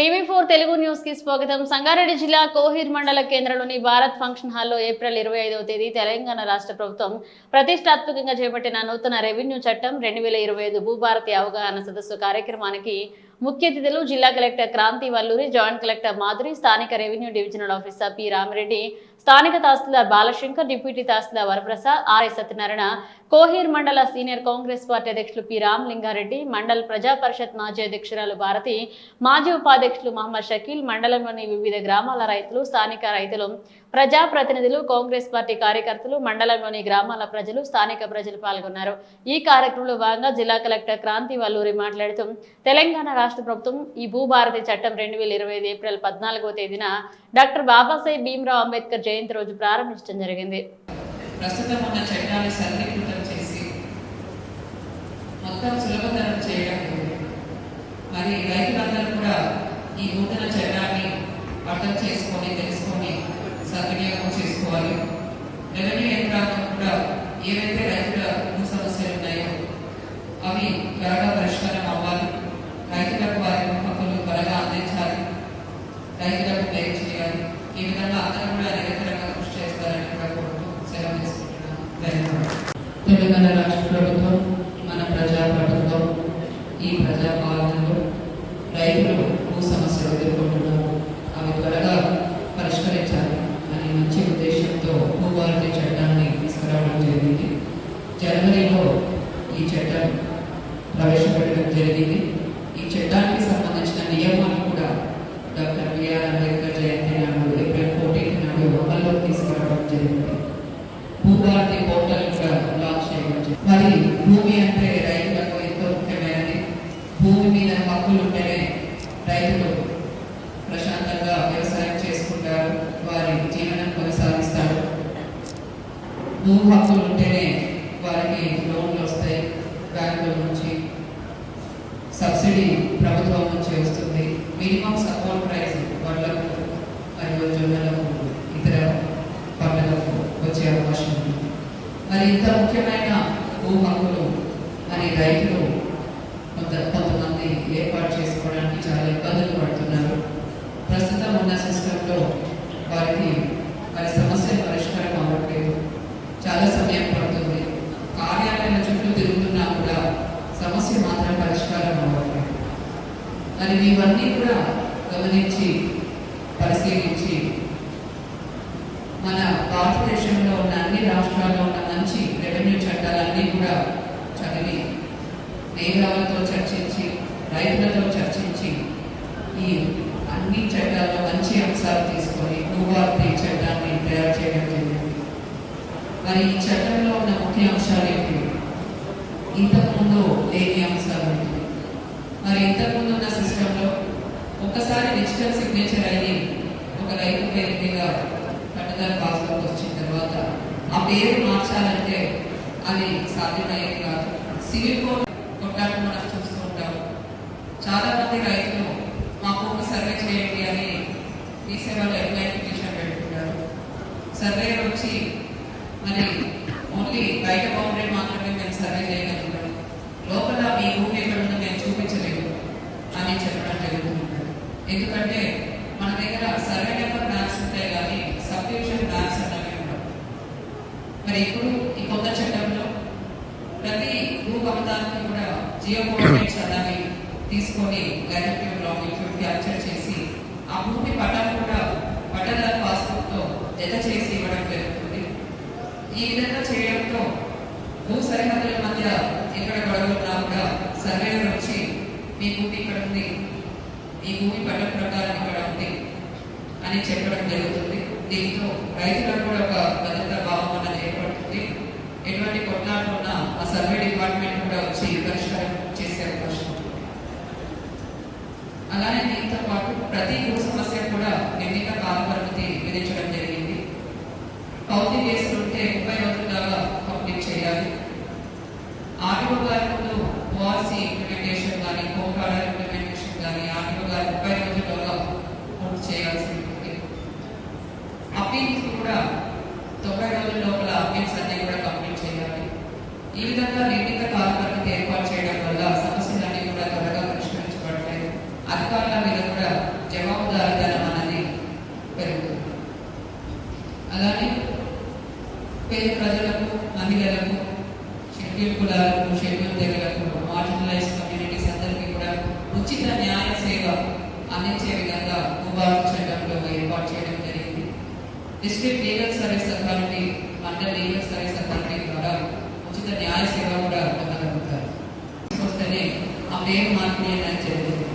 TV four Telugu న్యూస్కి స్వాగతం. సంగారెడ్డి జిల్లా కోహిర్ మండల కేంద్రంలోని భారత్ ఫంక్షన్ హాల్లో ఏప్రిల్ ఇరవై ఐదవ తేదీ తెలంగాణ రాష్ట్ర ప్రభుత్వం ప్రతిష్టాత్మకంగా చేపట్టిన నూతన రెవెన్యూ చట్టం రెండు వేల ఇరవై ఐదు భూభారతి అవగాహన సదస్సు కార్యక్రమానికి ముఖ్య అతిథులు జిల్లా collector Kranti Valluri joint collector Madhuri స్థానిక revenue divisional officer P Rami Reddy స్థానిక tahsildar Balashankar deputy tahsildar Varaprasad RS Satyanarayana Kohir mandal senior Congress party అధ్యక్షులు పి రామలింగారెడ్డి మండల్ ప్రజా పరిషత్ మాజీ అధ్యక్షురాలు భారతి మాజీ ఉపాధ్యక్షులు మహమ్మద్ షకీల్ మండలంలోని వివిధ గ్రామాల రైతులు స్థానిక రైతులు ప్రజా ప్రతినిధులు కాంగ్రెస్ పార్టీ కార్యకర్తలు మండలంలోని గ్రామాల ప్రజలు స్థానిక ప్రజలు పాల్గొన్నారు. ఈ కార్యక్రమంలో భాగంగా జిల్లా కలెక్టర్ క్రాంతి వల్లూరి మాట్లాడుతూ తెలంగాణ రాష్ట్ర ప్రభుత్వం ఈ భూభారతి చట్టం రెండు వేల ఇరవై ఐదు ఏప్రిల్ పద్నాలుగో తేదీన డాక్టర్ బాబాసాహెబ్ భీమ్రావ్ అంబేద్కర్ జయంతి రోజు ప్రారంభించడం జరిగింది. ప్రస్తుతం ఉన్న చట్టాన్ని సరళీకృతం చేసి మొత్తం సులభతరం చేయడం మరి రైతులందరూ కూడా ఈ నూతన చట్టాన్ని అర్థం చేసుకొని తెలుసుకొని సద్వినియోగం చేసుకోవాలి. రెవెన్యూ యంత్రాంగం కూడా ఏవైతే రైతుల సమస్యలు ఉన్నాయో అవి త్వరగా పరిష్కారం అవ్వాలి. రైతులకు వారి హక్కులు త్వరగా అందించాలి. రైతులకు మేలు చేయాలి. ఈ విధంగా అందరూ కూడా నిరంతరంగా కృషి చేస్తారని కూడా కోరుతూ సెలవు తీసుకుంటున్నాను. తెలంగాణ రాష్ట్ర ప్రభుత్వం మన ప్రజా ప్రభుత్వం ఈ ప్రజా పాలనలో రైతులు భూ సమస్యలు ఎదుర్కొంటున్నారు. అవి త్వరగా పరిష్కరించాలి అనే మంచి ఉద్దేశంతో భూభారతి చట్టాన్ని తీసుకురావడం జరిగింది. జనవరిలో ఈ చట్టం ప్రవేశపెట్టడం జరిగింది. ఈ సంబంధించిన నియమాలు కూడా డాక్టర్ బిఆర్ అంబేద్కర్ జయంతి నాడు ఏప్రిల్ ఫోర్టీన్ నాడు అమల్లోకి తీసుకురావడం జరిగింది. భూభారతి పోర్టల్ కూడా లాంచ్ చేయడం జరిగింది. మరి భూమి అంటే రైతులకు ఎంతో ముఖ్యమైనది. భూమి మీద హక్కులు ఉంటేనే రైతులు ప్రశాంతంగా వ్యవసాయం చేసుకుంటారు వారి జీవనం కొనసాగిస్తారు. భూ హక్కులు ఉంటేనే వారికి లోన్లు వస్తాయి. బ్యాంకుల నుంచి సబ్సిడీ ప్రభుత్వం నుంచి వస్తుంది. మినిమం సపోర్ట్ ప్రైస్ వడ్లకు మరియు జొన్నలకు ఇతర పంటలకు వచ్చే అవకాశం ఉంది. మరి ఇంత ముఖ్యమైన భూ హక్కులు మరి రైతులు కొంత కొంతమంది ఏర్పాటు చేసుకోవడానికి చాలా ఇబ్బందులు పడుతున్నారు. ప్రస్తుతం ఉన్న సిస్టంలో వారికి వారి సమస్యలు పరిష్కారం అవ్వట్లేదు. చాలా సమయం పడుతుంది. కార్యాలయాల చుట్టూ తిరుగుతున్నా కూడా సమస్య మాత్రం మరి ఇవన్నీ కూడా గమనించి పరిశీలించి మన భారతదేశంలో ఉన్న అన్ని రాష్ట్రాల్లో ఉన్న మంచి రెవెన్యూ చట్టాలన్నీ కూడా చదివి మేధావులతో చర్చించి రైతులతో చర్చించి ఈ అన్ని చట్టాల్లో మంచి అంశాలు తీసుకొని భూభారతి చట్టాన్ని తయారు చేయడం జరిగింది. మరి ఈ చట్టంలో ఉన్న ముఖ్య అంశాలు ఏంటి ఇంతకుముందు మరి ఇంతకుముందు ఉన్న సిస్టంలో ఒక్కసారి డిజిటల్ సిగ్నేచర్ అయ్యి ఒక రైతు పేరు మీద పట్టుదల పాస్బుక్ వచ్చిన తర్వాత ఆ పేరు మార్చాలంటే అది సాధ్యమయ్యేది కాదు. సివిల్ కోడ్ కొట్టాలని మనం చూస్తూ ఉంటాం చాలా మంది రైతులు మా ఒక సర్వే చేయండి అని మీ సేవలో ఎంప్లాయ్ పిటిషన్ పెట్టుకుంటారు సర్వే వచ్చి మరి ఓన్లీ బయట బౌండరీ మాత్రమే మేము సర్వే చేయగలుగుతాం. లోపల మీ భూమి ఎక్కడ ఉందో మేము చూపించలేము అని చెప్పడం జరుగుతుంది ఎందుకంటే మన దగ్గర సర్వే నెంబర్ మ్యాప్స్ ఉంటాయి కానీ సబ్ డివిజన్ మ్యాప్స్ అన్నవి ఉండవు. మరి ఇప్పుడు ఈ కొత్త చట్టంలో ప్రతి భూ కమతానికి కూడా జియో కోఆర్డినేట్స్ అన్నవి తీసుకొని గైరెక్టివ్ లాంగిట్యూడ్ క్యాప్చర్ చేసి ఆ భూమి పట్టాలు కూడా పట్టదారు పాస్బుక్తో జత చేసి ఇవ్వడం జరుగుతుంది. ఈ విధంగా చేయడంతో భూ సరిహద్దుల మధ్య ఎక్కడ గొడవలు ఉన్నా కూడా సర్వేలు వచ్చి మీ భూమి ఇక్కడ ఉంది. ఈ భూమి పట్టణ ప్రకారం ఇక్కడ ఉంది అని చెప్పడం జరుగుతుంది. దీంతో రైతులకు కూడా ఒక భద్రతా భావం అన్నది ఏర్పడుతుంది. ఎటువంటి కొట్లాట్లు ఉన్నా ఆ సర్వే డిపార్ట్మెంట్ కూడా వచ్చి పరిష్కారం చేసే అవకాశం అలానే దీంతో పాటు ప్రతి భూ సమస్య కూడా నిర్ణీత కాల పరిమితి విధించడం జరిగింది. కౌతి కేసులు ఉంటే ముప్పై రోజుల్లాగా కంప్లీట్ చేయాలి. ఆర్టీఓ గారి ముందు వాసి రికమెండేషన్ కానీ హోమ్ కార్డ్ రికమెండేషన్ కానీ ఆర్టికల్ గారు ముప్పై రోజులలో పూర్తి చేయాల్సి ఉంటుంది అప్పీల్స్ కూడా తొంభై రోజుల లోపల అప్పీల్స్ అన్నీ కూడా కంప్లీట్ చేయాలి. ఈ విధంగా నిర్ణీత కాలపరిమితి ఏర్పాటు చేయడం వల్ల సమస్యలన్నీ కూడా త్వరగా పరిష్కరించబడతాయి. అధికారుల మీద కూడా జవాబుదారీతనం అనేది పెరుగుతుంది. అలానే పేద ప్రజలకు మహిళలకు షెడ్యూల్ కులాలకు షెడ్యూల్ దగ్గరకు మార్జినలైజ్ ఉచిత న్యాయ సేవ అందించే విధంగా ఉపాధి చట్టంలో ఏర్పాటు చేయడం జరిగింది. District legal service authority mandal legal service authority ద్వారా ఉచిత న్యాయ సేవ కూడా పొందగలుగుతారు. వస్తేనే ఆ పేరు మార్పిడి జరిగింది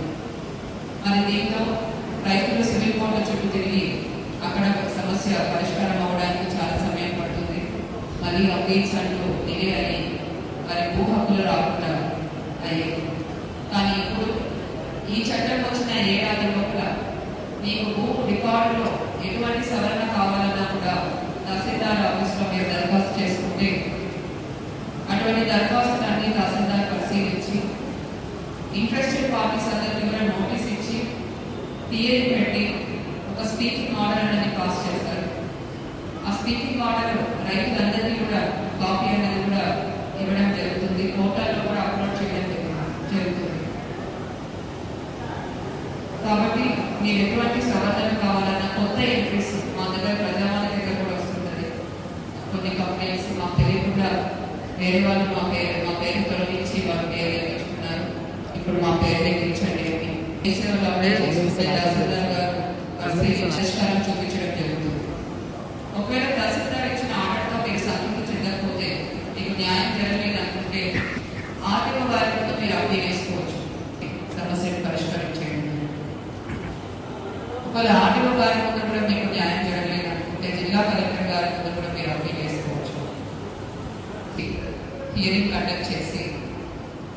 మరి దీంతో రైతులు సివిల్ కోర్టుల చుట్టూ తిరిగి అక్కడ సమస్య పరిష్కారం అవ్వడానికి చాలా సమయం పడుతుంది. మళ్ళీ అపీల్స్ అంటూ డిలే అయ్యి మరి భూ హక్కులు రాకుండా అయ్యాయి కానీ ఇప్పుడు ఈ చట్టం వచ్చిన ఏడాది లోపల మీకు భూ రికార్డులో ఎటువంటి సవరణ కావాలన్నా కూడా తహసీల్దార్ ఆఫీస్లో మీరు దరఖాస్తు చేసుకుంటే అటువంటి దరఖాస్తులన్నీ తహసీల్దార్ పరిశీలించి ఇంట్రెస్టెడ్ పార్టీస్ అందరికీ కూడా నోటీస్ ఇచ్చి టీఏ పెట్టి ఒక స్పీకింగ్ ఆర్డర్ అనేది పాస్ చేస్తారు. ఆ స్పీకింగ్ ఆర్డర్ రైతులందరికీ కూడా కాపీ అనేది కూడా ఇవ్వడం జరుగుతుంది. పోర్టల్లో కూడా అప్లోడ్ చేయడం జరుగుతుంది. కాబట్టి మీరు ఎటువంటి సవరణలు కావాలన్నా కొత్త ఎంట్రీస్ మా దగ్గర ప్రజావాణి దగ్గర కూడా వస్తుంటుంది కొన్ని కంప్లైంట్స్ మాకు తెలియకుండా వేరే వాళ్ళు మా పేరు మా పేరు తొలగించి వాళ్ళ పేరు ఎక్కించుకున్నారు ఇప్పుడు మా పేరు ఎక్కించండి అని. దేశంలో అప్డేట్ చేసుకుంటే తహసీల్దార్ గారు పరిశీలించి చూపించడం జరుగుతుంది. ఒకవేళ తహసీల్దార్ ఇచ్చిన ఆర్డర్తో మీరు సంతృప్తి చెందకపోతే మీకు న్యాయం జరగలేదు అనుకుంటే ఆర్థిక వారితో మీరు అప్పీల్ చేసుకోవచ్చు. సమస్యను పరిష్కరించేయండి ఒకవేళ ఆర్థిక వారి కూడా మీకు న్యాయం జరగలేదు అనుకుంటే జిల్లా కలెక్టర్ గారి కూడా మీరు అప్పీల్ చేసుకోవచ్చు. హియరింగ్ కండక్ట్ చేసి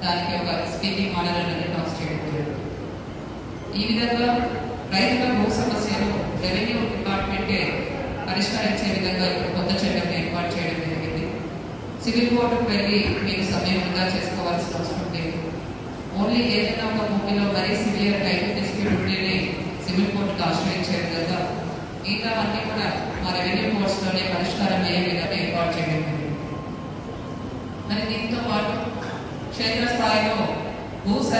దానికి ఒక స్పీకింగ్ మోడల్ అనేది పాస్ చేయడం ఈ విధంగా రైతుల భూ సమస్యలు రెవెన్యూ డిపార్ట్మెంటే పరిష్కరించే విధంగా ఇప్పుడు కొత్త చట్టం ఏర్పాటు చేయడం జరిగింది. సివిల్ కోర్టుకు వెళ్ళి మీరు సమయం చేసుకోవాల్సిన అవసరం లేదు. ఓన్లీ ఏదైనా ఒక భూమిలో మరీ సివియర్ టైటిల్ డిస్ప్యూట్ ఉంటేనే సివిల్ కోర్టుకు ఆశ్రయించే విధంగా మిగతా అన్ని కూడా మా రెవెన్యూ కోర్ట్స్లోనే పరిష్కారం అయ్యే విధంగా ఏర్పాటు చేయడం జరిగింది. మరి దీంతో పాటు క్షేత్రస్థాయిలో భూ సరిహద్దు